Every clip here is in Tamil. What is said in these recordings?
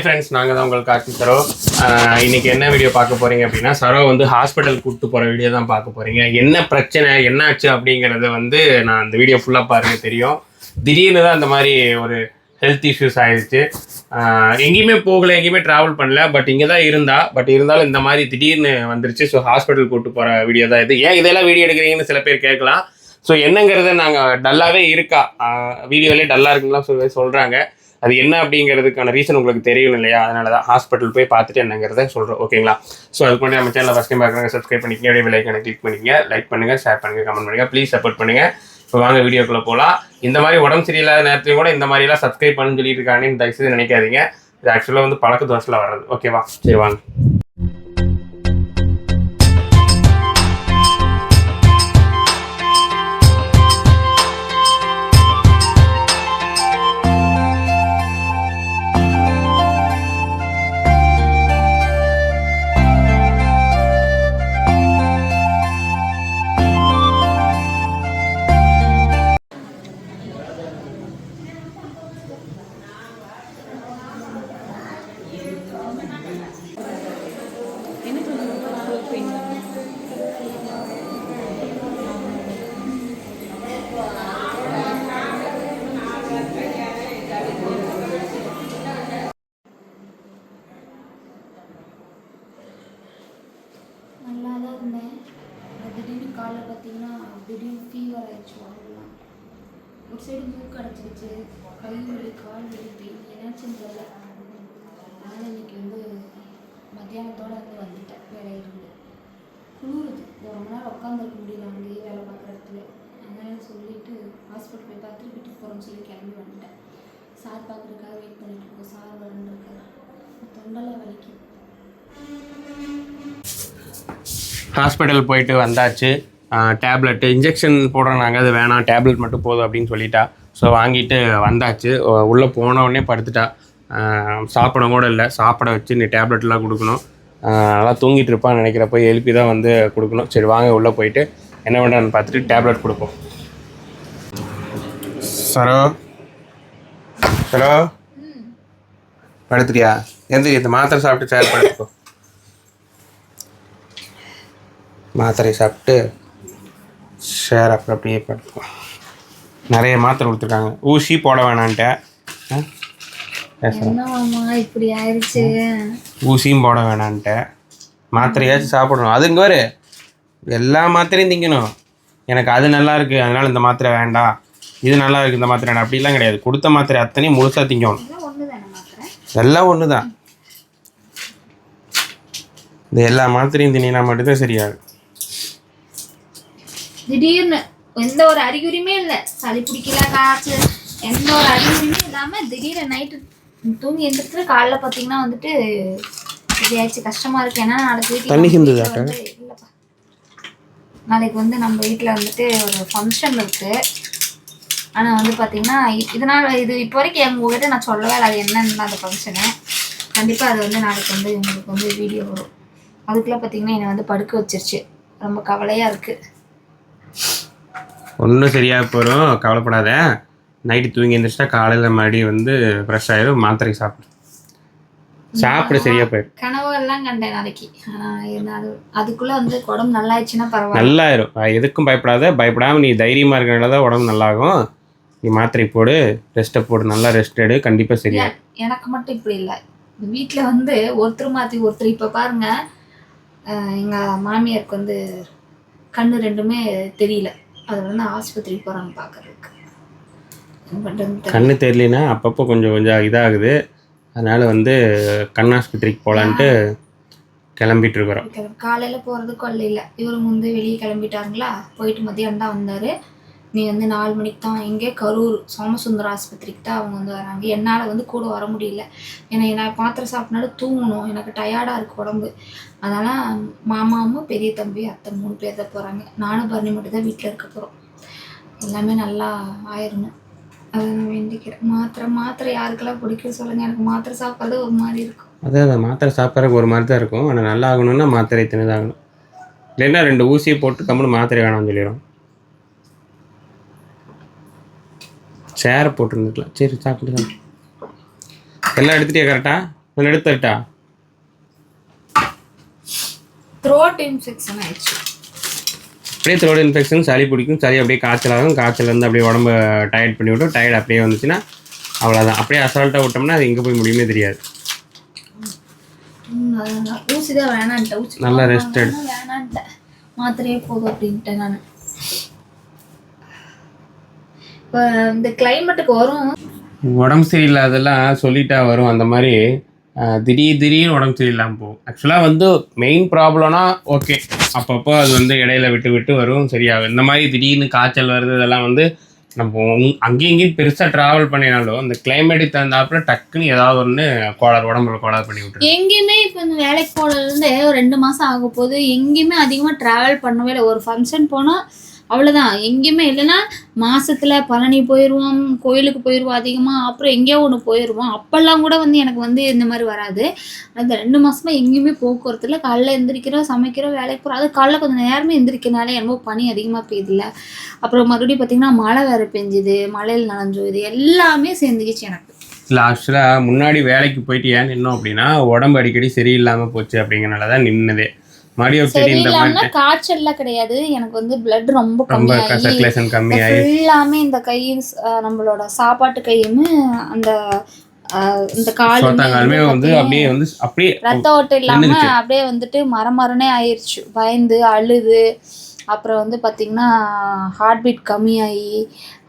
ஹாய் ஃப்ரெண்ட்ஸ் நாங்கள் தான் உங்களுக்கு காட்டி சரோ. இன்னைக்கு என்ன வீடியோ பார்க்க போறீங்க அப்படின்னா சரோ வந்து ஹாஸ்பிட்டல் கூப்பிட்டு போகிற வீடியோ தான் பார்க்க போறீங்க. என்ன பிரச்சனை என்னாச்சு அப்படிங்கிறத வந்து நான் அந்த வீடியோ ஃபுல்லாக பாருங்க தெரியும். திடீர்னு தான் அந்த மாதிரி ஒரு ஹெல்த் இஷ்யூஸ் ஆயிடுச்சு எங்கேயுமே போகல எங்கேயுமே ட்ராவல் பண்ணல பட் இங்கே தான் இருந்தா. பட் இருந்தாலும் இந்த மாதிரி திடீர்னு வந்துருச்சு. ஸோ ஹாஸ்பிட்டல் கூப்பிட்டு போகிற வீடியோ தான் இது. ஏன் இதெல்லாம் வீடியோ எடுக்கிறீங்கன்னு சில பேர் கேட்கலாம். ஸோ என்னங்கிறத நாங்கள் டல்லாகவே இருக்கா? வீடியோலேயே டல்லாக இருக்குங்களா சொல்லி சொல்கிறாங்க அது என்ன அப்படிங்கிறதுக்கான ரீசன் உங்களுக்கு தெரியும் இல்லையா? அதனால தான் ஹாஸ்பிட்டல் போய் பார்த்துட்டு என்னங்கிறத சொல்கிறோம் ஓகேங்களா ஸோ அதுக்கு முன்னாடி நம்ம சேனல் ஃபஸ்ட் டைம் பார்க்குறாங்க சப்ஸ்கிரைப் பண்ணிக்கங்க அப்படியே விலைக்கான கிளிக் பண்ணிக்கங்க லைக் பண்ணுங்கள் ஷேர் பண்ணுங்கள் கமெண்ட் பண்ணுங்கள் ப்ளீஸ் சப்போர்ட் பண்ணுங்கள் இப்போ வாங்க வீடியோக்குள்ளே போகலாம் இந்த மாதிரி உடம்பு சரியில்லாத நேரத்துலையும் கூட இந்த மாதிரிலாம் சப்ஸ்கிரைப் பண்ணுன்னு சொல்லிட்டு இருக்காங்கன்னு தயவுசெய்து நினைக்காதீங்க. இது ஆக்சுவலாக வந்து பழக்க தோசையில் வர்றது ஓகேவா சரி வாங்க. கை வலி கால் வலி பெயின் என்னாச்சுன்னு தெரியல. அதனால் இன்னைக்கு வந்து மத்தியானத்தோடு வந்து வந்துட்டேன் வேலையிலிருந்து குளிருது. ஒரு ரொம்ப நேரம் உட்காந்துருக்க முடியல அங்கேயே வேலை பார்க்குற இடத்துல. அதனால சொல்லிட்டு ஹாஸ்பிட்டல் போய் பார்த்துட்டு வீட்டுக்கு போகிறோம்னு சொல்லி கிளம்பி வந்துட்டேன். சார் பார்க்குறதுக்காக வெயிட் பண்ணிட்டு இருக்கோம். சார் வரணுன்னு இருக்காரு தொண்டெல்லாம் வலிக்கும் ஹாஸ்பிட்டல் போயிட்டு வந்தாச்சு. டேப்லெட்டு இன்ஜெக்ஷன் போடுறாங்க அது வேணாம். டேப்லெட் மட்டும் போதும் அப்படின்னு சொல்லிட்டா. ஸோ வாங்கிட்டு வந்தாச்சு. உள்ளே போனவுடனே படுத்துட்டா. சாப்பிட கூட இல்லை. சாப்பிட வச்சு நீ டேப்லெட்லாம் கொடுக்கணும். நல்லா தூங்கிட்டு இருப்பான்னு நினைக்கிறப்ப எழுப்பி தான் வந்து கொடுக்கணும். சரி வாங்க உள்ளே போயிட்டு என்ன பண்ணுறான்னு பார்த்துட்டு டேப்லெட் கொடுப்போம். சரோ? சரோ? படுத்துட்டியா? எந்த இந்த மாத்திரை சாப்பிட்டு சேர் படுத்துக்கோ மாத்திரை சாப்பிட்டு ஷேர் அப்புறம் அப்படியே படுத்துக்கோ. நிறைய மாத்திரை கொடுத்துருக்காங்க. ஊசி போட வேணான்ட்ட. இப்படி ஆயிடுச்சு? ஊசியும் போட வேணான்ட்ட. மாத்திரையாச்சும் சாப்பிடணும். அது இங்கே வரு எல்லா மாத்திரையும் திங்கணும். எனக்கு அது நல்லா இருக்கு. அதனால இந்த மாத்திரை வேண்டாம் இது நல்லா இருக்கு. இந்த மாத்திரை அப்படிலாம் கிடையாது. கொடுத்த மாத்திரை அத்தனையும் முழுசாக திங்கணும். எல்லாம் ஒன்று தானே மாத்திரை? எல்லாம் ஒன்று தான் இந்த எல்லா மாத்திரையும் தின்னா மட்டும்தான் சரியாகும். திடீர்னு எந்த ஒரு அறிகுறியுமே இல்லை. சளி பிடிக்கல காய்ச்சல் எந்த ஒரு அறிகுறியுமே இல்லாமல் திடீர்னு நைட்டு தூங்கி எந்திரிச்சு காலைல பார்த்தீங்கன்னா வந்துட்டு இதாச்சு கஷ்டமா இருக்கு. ஏன்னா நாளைக்கு தண்ணி இல்லப்பா. நாளைக்கு வந்து நம்ம வீட்டில் வந்துட்டு ஒரு ஃபங்க்ஷன் இருக்கு. ஆனால் வந்து பார்த்தீங்கன்னா இதனால இது இப்போ வரைக்கும் எங்கள் உங்ககிட்ட நான் சொல்லவே இல்லை. அது என்னன்னு அந்த ஃபங்க்ஷனு கண்டிப்பாக அது வந்து நாளைக்கு வந்து உங்களுக்கு வந்து வீடியோ வரும். அதுக்குள்ளே பார்த்தீங்கன்னா என்னை வந்து படுக்க வச்சிருச்சு. ரொம்ப கவலையாக இருக்குது ஒன்றும் சரியாக போயிடும் கவலைப்படாத. நைட்டு தூங்கி எழுந்திரிச்சிட்டா காலையில் மறுபடியும் வந்து ஃப்ரெஷ் ஆயிடும் மாத்திரை சாப்பிடு. சாப்பிட சரியாக போயிடும் கனவுகள்லாம் கண்டேன் நாளைக்கு. அதுக்குள்ளே வந்து உடம்பு நல்லா ஆயிடுச்சுன்னா பரவாயில்ல. நல்லாயிரும். எதுக்கும் பயப்படாத. பயப்படாமல் நீ தைரியமாக இருக்கிறனால தான் உடம்பு நல்லாகும். நீ மாத்திரை போடு ரெஸ்ட்டை போடு. நல்லா ரெஸ்ட் எடு. கண்டிப்பாக சரியாகும் எ- எனக்கு மட்டும் இப்படி இல்லை. வீட்டில் வந்து ஒருத்தர் மாற்றி ஒருத்தர். இப்போ பாருங்க. எங்கள் மாமியாருக்கு வந்து கண்ணு ரெண்டுமே தெரியல. அது வந்து ஆஸ்பத்திரிக்கு போகிறாங்க பார்க்கறதுக்கு கண்ணு தெரியலனா அப்பப்போ கொஞ்சம் கொஞ்சம் இதாகுது. அதனால் வந்து கண் ஆஸ்பத்திரிக்கு போகலான்ட்டு கிளம்பிட்டு இருக்கிறோம். காலையில் போகிறது கொல்லையில். இவர் முந்தி வெளியே கிளம்பிட்டாங்களா போயிட்டு மதியம் தான் வந்தார். நீ வந்து நாலு மணிக்கு தான் எங்கே கரூர் சோமசுந்தரம் ஆஸ்பத்திரிக்கு தான் அவங்க வந்து வராங்க. என்னால் வந்து கூட வர முடியல. ஏன்னா நான் மாத்திரை சாப்பிட்னாலும் தூங்கணும். எனக்கு டயர்டாக இருக்கு உடம்பு. அதனால் மாமாவும் பெரிய தம்பி அத்தை மூணு பேர் தான் போகிறாங்க நானும் பரணி மட்டும் தான் வீட்டில் இருக்க போகிறோம் எல்லாமே நல்லா ஆயிடணும் அதை நான் வேண்டிக்கிறேன். மாத்திரை மாத்திரை யாருக்கெல்லாம் பிடிக்கும் சொல்லுங்கள் எனக்கு மாத்திரை சாப்பிட்றது ஒரு மாதிரி இருக்கும். அதான் அந்த மாத்திரை சாப்பிட்றதுக்கு ஒரு மாதிரி தான் இருக்கும். ஆனால் நல்லா ஆகணும்னா மாத்திரை தினதாகணும் இல்லைன்னா ரெண்டு ஊசியை போட்டு கம்முன்னு மாத்திரை வேணாம்னு சொல்லிடும் சேரை போட்டுருந்துக்கலாம் சரி சாப்பிட்டு எல்லாம் எடுத்துட்டியா கரெக்டா நான் எடுத்துட்டா? த்ரோட் இன்ஃபெக்ஷன் ஆயிடுச்சு. அப்படியே த்ரோட் இன்ஃபெக்ஷன் சளி பிடிக்கும். சளி அப்படியே காய்ச்சல் ஆகும். காய்ச்சல் வந்து அப்படியே உடம்ப டயர்ட் பண்ணி விடும் டயர்ட் அப்படியே வந்துச்சுன்னா அவ்வளோதான் அப்படியே அசால்ட்டாக விட்டோம்னா அது எங்கே போய் முடியுமே தெரியாது. ஊசி தான் வேணான்ட்டேன். நல்லா ரெஸ்ட் வேணான்ட்டேன். மாத்திரையே போதும் அப்படின்ட்டேன் நான். இந்த கிளைமேட்டுக்கு வரும். உடம்பு சரியில்லாதெல்லாம் சொல்லிட்டா வரும். அந்த மாதிரி திடீர் திடீர்னு உடம்பு சரியில்லாமல் போகும். ஆக்சுவலாக வந்து மெயின் ப்ராப்ளம்னா ஓகே அப்பப்போ அது வந்து இடையில விட்டு விட்டு வரும் சரியாகும். இந்த மாதிரி திடீர்னு காய்ச்சல் வருது இதெல்லாம் வந்து நம்ம அங்கேயும் இங்கேயும் பெருசாக ட்ராவல் பண்ணினாலும் அந்த கிளைமேட்டுக்கு தகுந்தாப்புல டக்குன்னு ஏதாவது ஒன்று கோளாறு உடம்புல கோளாறு பண்ணி விட்டுரு எங்கேயுமே இப்போ இந்த வேலைக்கு போனதுலேருந்து ஒரு ரெண்டு மாதம் ஆக போகுது எங்கேயுமே அதிகமாக ட்ராவல் பண்ணவே இல்லை. ஒரு ஃபங்க்ஷன் போனால் அவ்வளோதான் எங்கேயுமே இல்லைன்னா மாசத்துல பழனி போயிடுவோம் கோயிலுக்கு போயிடுவோம் அதிகமாக அப்புறம் எங்கேயோ ஒன்று போயிடுவோம் அப்போல்லாம் கூட வந்து எனக்கு வந்து இந்த மாதிரி வராது. அந்த ரெண்டு மாசமா எங்கேயுமே போக்குவரத்து இல்லை. காலைல எந்திரிக்கிறோம் சமைக்கிறோம் வேலைக்கு போகிறோம் அது காலைல கொஞ்சம் நேரமே எந்திரிக்கனாலே என்னமோ பனி அதிகமாக பெய்யுதுல்ல அப்புறம் மறுபடியும் பார்த்தீங்கன்னா மழை வேறு பெஞ்சுது. மழையில் நனைஞ்சு இது எல்லாமே சேர்ந்துக்கிச்சு எனக்கு. இல்லை ஆக்சுவலாக முன்னாடி வேலைக்கு போயிட்டு ஏன் நின்னோம் அப்படின்னா உடம்பு அடிக்கடி சரியில்லாமல் போச்சு அப்படிங்கிறனால தான் நின்னதே. மறுபடியும் சரியில்லாம காய்ச்சல்லாம் கிடையாது. எனக்கு வந்து பிளட் ரொம்ப கம்மியாகி ஃபுல்லாமே இந்த கை நம்மளோட சாப்பாட்டு கையுமே அந்த இந்த கால் வந்து அப்படியே வந்து அப்படியே ரத்த ஓட்டம் இல்லாம. அப்படியே வந்துட்டு மரமரனே ஆயிருச்சு. பயந்து அழுது. அப்புறம் வந்து பாத்தீங்கன்னா ஹார்ட் பீட் கம்மியாகி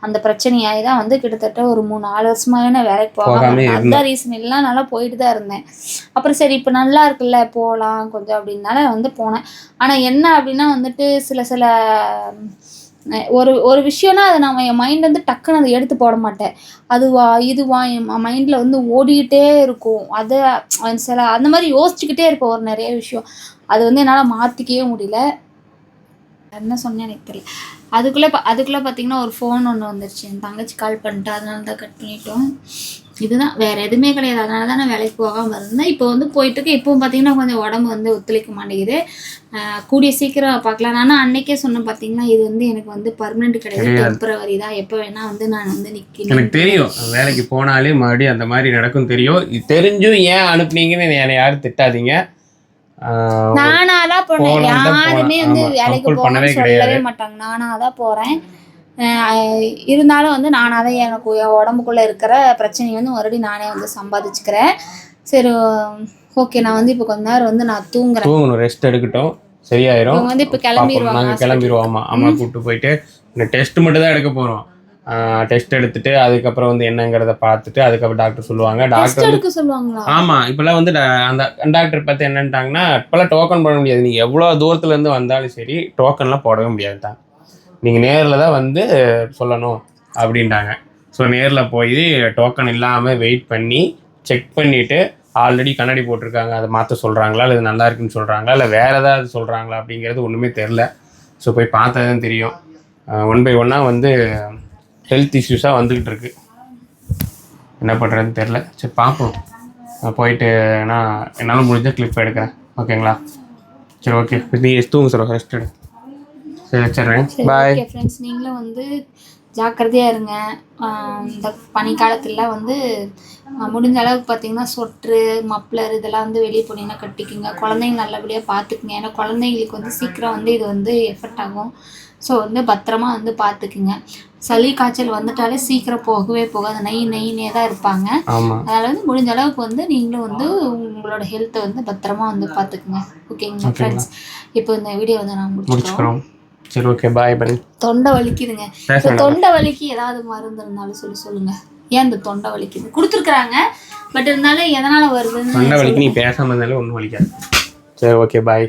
அந்த பிரச்சனையாகி தான் வந்து கிட்டத்தட்ட ஒரு மூணு நாலு வருஷமாவே நான் வேலைக்கு போகாம போகாமே இருந்தேன். இருந்தேன். அதுதான் ரீசன் எல்லாம் நல்லா போயிட்டு தான் இருந்தேன். அப்புறம் சரி இப்போ நல்லா இருக்குல்ல போகலாம் கொஞ்சம் அப்படின்னால வந்து போனேன். ஆனால் என்ன அப்படின்னா வந்துட்டு சில சில ஒரு ஒரு விஷயம்னா அதை நான் என் மைண்ட் வந்து டக்குன்னு அதை எடுத்து போட மாட்டேன். அதுவா இதுவா என் மைண்டில் வந்து ஓடிக்கிட்டே இருக்கும். அதை சில அந்த மாதிரி யோசிச்சுக்கிட்டே இருப்பேன் ஒரு நிறைய விஷயம். அது வந்து என்னால் மாற்றிக்கவே முடியல. என்ன சொன்னேன் எனக்கு தெரியல. அதுக்குள்ளே பா அதுக்குள்ளே பார்த்தீங்கன்னா ஒரு ஃபோன் ஒன்று வந்துருச்சு. என் தங்கச்சி கால் பண்ணிட்டு அதனால தான் கட் பண்ணிட்டோம். இதுதான் வேற எதுவுமே கிடையாது. அதனால தான் நான் வேலைக்கு போகாமல் இருந்தேன். இப்போ வந்து போயிட்டு இருக்கு இப்போவும் பார்த்தீங்கன்னா கொஞ்சம் உடம்பு வந்து ஒத்துழைக்க மாட்டேங்குது. கூடிய சீக்கிரம் பார்க்கலாம் ஆனால் அன்னைக்கே சொன்னேன் பார்த்தீங்கன்னா இது வந்து எனக்கு வந்து பர்மனெண்ட் கிடையாது. டெம்பரவரி தான். எப்போ வேணா வந்து நான் வந்து நிற்கணும் எனக்கு தெரியும். வேலைக்கு போனாலே மறுபடியும் அந்த மாதிரி நடக்கும் தெரியும். இது தெரிஞ்சும் ஏன் அனுப்புனீங்கன்னு என்னை யாரும் திட்டாதீங்க. நானாதான் போனேன். தான் யாருமே போனேன். வந்து ஆமா, வேலைக்கு போகணும்னு சொல்லவே. மாட்டாங்க. நானா தான் போறேன் இருந்தாலும் வந்து நானாக தான் எனக்கு என் உடம்புக்குள்ள இருக்கிற பிரச்சனையை வந்து மறுபடியும் நானே வந்து சம்பாதிச்சுக்கிறேன். சரி ஓகே. நான் வந்து இப்போ கொஞ்ச நேரம் வந்து நான் தூங்குறேன். தூங்கணும் ரெஸ்ட் எடுக்கட்டும். சரியாயிரும். வந்து இப்போ. கிளம்பிடுவாங்க கிளம்பிடுவோம் அம்மா கூப்பிட்டு போயிட்டு இந்த டெஸ்ட் மட்டும் தான் எடுக்க போறோம். டெஸ்ட் எடுத்துட்டு அதுக்கப்புறம் வந்து என்னங்கிறத பார்த்துட்டு அதுக்கப்புறம் டாக்டர் சொல்லுவாங்க. டாக்டர் எடுக்க சொல்லுவாங்களா? ஆமா இப்பெல்லாம் வந்து அந்த டாக்டர் பார்த்து என்னன்ட்டாங்கன்னா இப்பெல்லாம் டோக்கன் போட முடியாது. நீங்க எவ்வளவு தூரத்துல இருந்து வந்தாலும் சரி டோக்கன்லாம் போடவே முடியாது தான் நீங்க நேர்ல தான் வந்து சொல்லணும் அப்படின்ட்டாங்க. ஸோ நேர்ல போய் டோக்கன் இல்லாம வெயிட் பண்ணி செக் பண்ணிட்டு ஆல்ரெடி கண்ணாடி போட்டிருக்காங்க. அதை மாற்ற சொல்றாங்களா? இல்லை நல்லா இருக்குன்னு சொல்றாங்களா? இல்லை வேற ஏதாவது சொல்றாங்களா? அப்படிங்கிறது ஒண்ணுமே தெரில. ஸோ போய் பார்த்தா தான் தெரியும். ஒன் பை ஒன்னாக வந்து ஹெல்த் இஷ்யூஸாக வந்துக்கிட்டு இருக்கு என்ன பண்ணுறதுன்னு தெரில சரி பார்ப்போம் நான் போயிட்டு நான் என்னால் முடிஞ்ச கிளிப் எடுக்கிறேன். ஓகேங்களா? சரி ஓகே. நீ தூங்க சார் ரெஸ்ட் எடு. சரி வச்சிடுறேன். பாய் ஃப்ரெண்ட்ஸ் நீங்களும் வந்து ஜாக்கிரதையாக இருங்க. இந்த பனிக்காலத்துல வந்து முடிஞ்ச அளவுக்கு பார்த்தீங்கன்னா சொட்ரு மப்ளர் இதெல்லாம் வந்து வெளியே போனீங்கன்னா கட்டிக்குங்க. குழந்தைங்க நல்லபடியாக பார்த்துக்குங்க ஏன்னா குழந்தைங்களுக்கு வந்து சீக்கிரம் வந்து இது வந்து எஃபெக்ட் ஆகும். ஸோ வந்து பத்திரமா வந்து பார்த்துக்குங்க சளி காய்ச்சல் வந்துட்டாலே சீக்கிரம் போகவே போகாது. நெய் நெய்னே தான் இருப்பாங்க. அதனால வந்து முடிஞ்ச அளவுக்கு வந்து நீங்களும் வந்து உங்களோட ஹெல்த்தை வந்து பத்திரமா வந்து பார்த்துக்குங்க ஓகேங்களா ஃப்ரெண்ட்ஸ் இப்போ இந்த வீடியோ வந்து நான் முடிச்சுக்கிறோம். சரி ஓகே பாய் பண்ணி தொண்டை வலிக்குதுங்க. தொண்டை வலிக்கு ஏதாவது மருந்து இருந்தாலும் சொல்லி சொல்லுங்க. ஏன் இந்த தொண்டை வலிக்குது? கொடுத்துருக்குறாங்க பட் இருந்தாலும் எதனால வருதுன்னு தொண்டை வலிக்கு நீ பேசாமல் இருந்தாலே ஒன்றும் வலிக்காது. சரி ஓகே பாய்